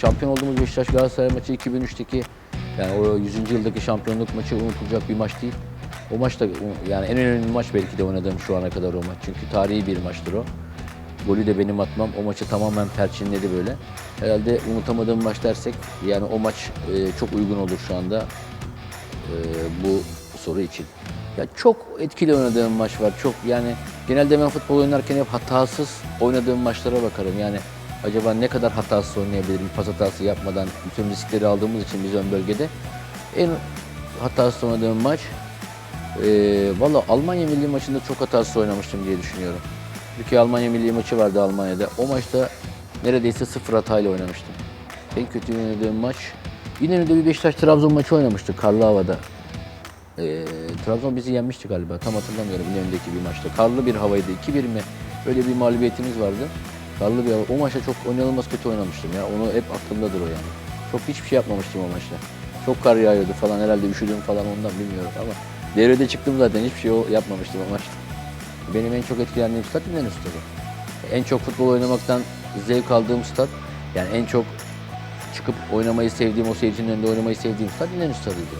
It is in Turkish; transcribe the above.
şampiyon olduğumuz Beşiktaş Galatasaray maçı 2003'teki yani o 100. yıldaki şampiyonluk maçı unutulacak bir maç değil. O maç da yani en önemli maç belki de oynadığım şu ana kadar o maç. Çünkü tarihi bir maçtır o. Golü de benim atmam o maçı tamamen perçinledi böyle. Herhalde unutamadığım maç dersek yani o maç e, çok uygun olur şu anda e, bu soru için. Ya çok etkili oynadığım maç var. Çok yani genelde ben futbol oynarken hep hatasız oynadığım maçlara bakarım. Yani acaba ne kadar hatasız oynayabilirim pas hatası yapmadan bütün riskleri aldığımız için biz ön bölgede en hatasız oynadığım maç e, valla Almanya milli maçında çok hatasız oynamıştım diye düşünüyorum. Türkiye Almanya milli maçı vardı Almanya'da. O maçta neredeyse sıfır hatayla oynamıştım. En kötü oynadığım maç İnönü'de bir Beşiktaş Trabzon maçı oynamıştık karlı havada. Ee, Trabzon bizi yenmişti galiba. Tam hatırlamıyorum İnönü'ndeki bir maçta. Karlı bir havaydı. 2-1 mi? Öyle bir mağlubiyetimiz vardı. Karlı bir hava. O maçta çok oynanılmaz kötü oynamıştım ya. Onu hep aklımdadır o yani. Çok hiçbir şey yapmamıştım o maçta. Çok kar yağıyordu falan. Herhalde üşüdüm falan ondan bilmiyorum ama devrede çıktım zaten. Hiçbir şey yapmamıştım o maçta. Benim en çok etkilendiğim stat İnönü stadı. En çok futbol oynamaktan zevk aldığım stat, yani en çok çıkıp oynamayı sevdiğim, o seyircinin önünde oynamayı sevdiğim stat İnönü stadıydı.